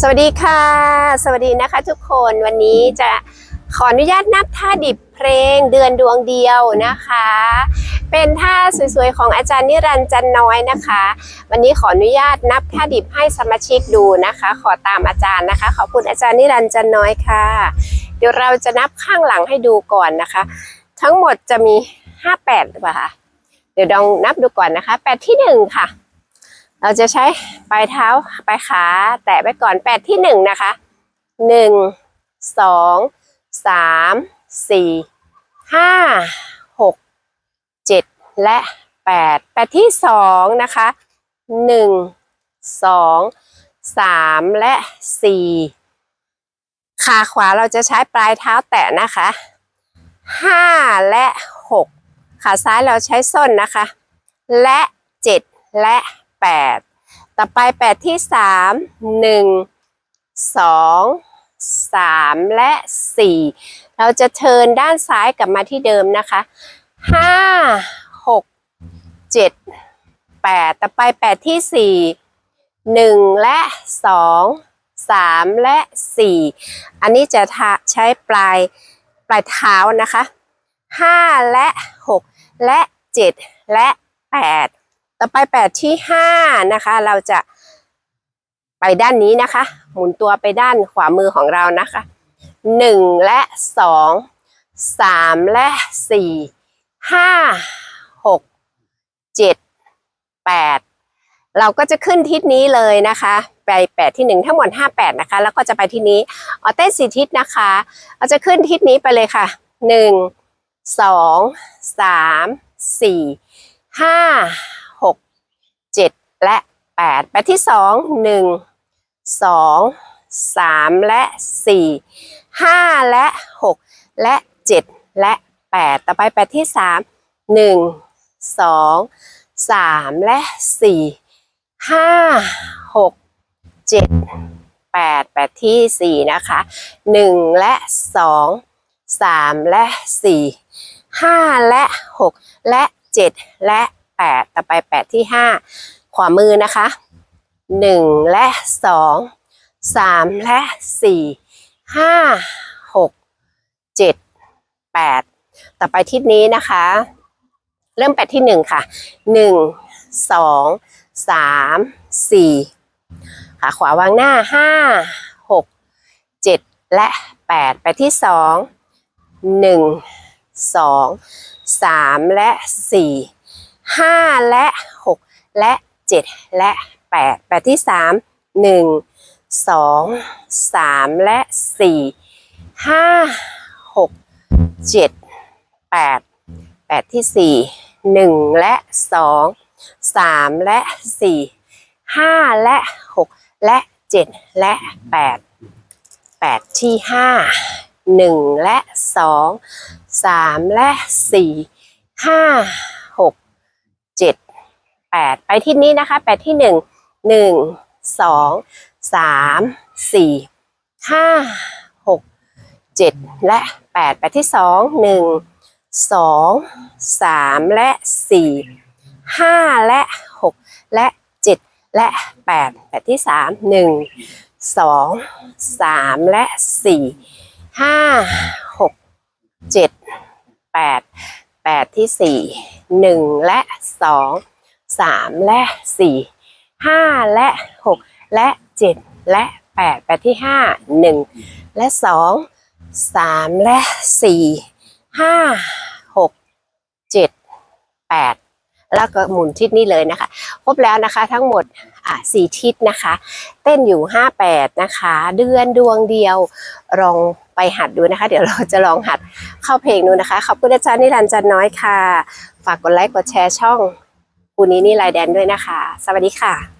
สวัสดีค่ะ สวัสดีนะคะทุกคนวันนี้จะขออนุญาตนับท่าดิบเพลงเดือนดวงเดียวนะคะ เป็นท่าสวยๆของอาจารย์นิรันดร์จันน้อยนะคะ วันนี้ขออนุญาตนับท่าดิบให้สมาชิกดูนะคะ ขอตามอาจารย์นะคะ ขอบคุณอาจารย์นิรันดร์จันน้อยค่ะ เดี๋ยวเราจะนับข้างหลังให้ดูก่อนนะคะ ทั้งหมดจะมี 58หรือเปล่าคะ เดี๋ยวลองนับดูก่อนนะคะ แปดที่หนึ่งค่ะ เราจะใช้ปลายเท้าปลายขาแตะไว้ก่อนแปดที่หนึ่งนะคะหนึ่งสองสามสี่ห้าหกเจ็ดและแปดแปดที่สองนะคะหนึ่งสองสามและสี่ขาขวาเราจะใช้ปลายเท้าแตะนะคะห้าและหก ขาซ้ายเราใช้ส้นนะคะ และเจ็ดและแปดต่อไปแปดที่สามหนึ่งสองสามและสี่เราจะเทินด้านซ้ายกลับมาที่เดิมนะคะห้าหกเจ็ดแปดต่อไปแปดที่สี่หนึ่งและสองสามและสี่อันนี้จะใช้ปลายปลายเท้านะคะห้าและ หกและเจ็ดและแปดต่อไปแปดที่ห้านะคะ เราจะไปด้านนี้นะคะ หมุนตัวไปด้านขวามือของเรานะคะหนึ่งและสองสามและสี่ห้าหกเจ็ดแปดเราก็จะขึ้นทิศนี้เลยนะคะไปแปดที่หนึ่งทั้งหมดห้าแปดนะคะ แล้วก็จะไปที่นี้เอเต้นสี่ทิศนะคะเราจะขึ้นทิศนี้ไปเลยค่ะหนึ่ง สองสามสี่ห้าหกเจ็ดและแปดแปดที่สองหนึ่งสองสามและสี่ห้าและหกและเจ็ดและแปดต่อไปแปดที่สามหนึ่งสองสามและสี่ห้าหกเจ็ดแปดแปดที่สี่นะคะหนึ่งและสองสามและสี่ ห้าและหกและเจ็ดและแปดต่อไปแปดที่ห้าขวามือนะคะหนึ่งและสองสามและสี่ห้าหกเจ็ดแปดต่อไปทิศนี้นะคะ เริ่มแปดที่หนึ่งค่ะหนึ่งสองสามสี่ขาขวาวางหน้าห้าหกเจ็ดและแปดไปที่สองหนึ่ง งหนึ่งสองสามและสี่ห้าและหกและเจ็ดและแปดแปดที่สามหนึ่งสองสามและสี่ห้าหกเจ็ดแปดแปดที่สี่หนึ่งและสองสามและสี่ห้าและหกและเจ็ดและแปดแปดที่ห้าหนึ่งและสองสามและสี่ห้าหกเจ็ดแปดไปที่นี้นะคะแปที่หนึ่งหนึ่งสองสามสี่ห้าหกเจ็ดและแปดแปที่สองหนึ่งสองสามและสี่ห้าและหกและเจ็ดและแปดแปดที่สามหนึ่งสองสามและสี่ ห้าหกเจ็ดแปดแปดที่สี่หนึ่งและสองสามและสี่ห้าและหกและเจ็ดและแปดแปดที่ห้าหนึ่งและสองสามและสี่ห้าหกเจ็ดแปดแล้วก็หมุนทิศนี้เลยนะคะ ครบแล้วนะคะทั้งหมด อะสี่ทิศนะคะ เต้นอยู่ห้าแปดนะคะ เดือนดวงเดียวลองไปหัดดูนะคะ เดี๋ยวเราจะลองหัดเข้าเพลงดูนะคะ ขอบคุณอาจารย์นิรันดร์จันน้อยค่ะ ฝากกดไลค์กดแชร์ช่องปูนี้นี่ลายแดนด้วยนะคะ สวัสดีค่ะ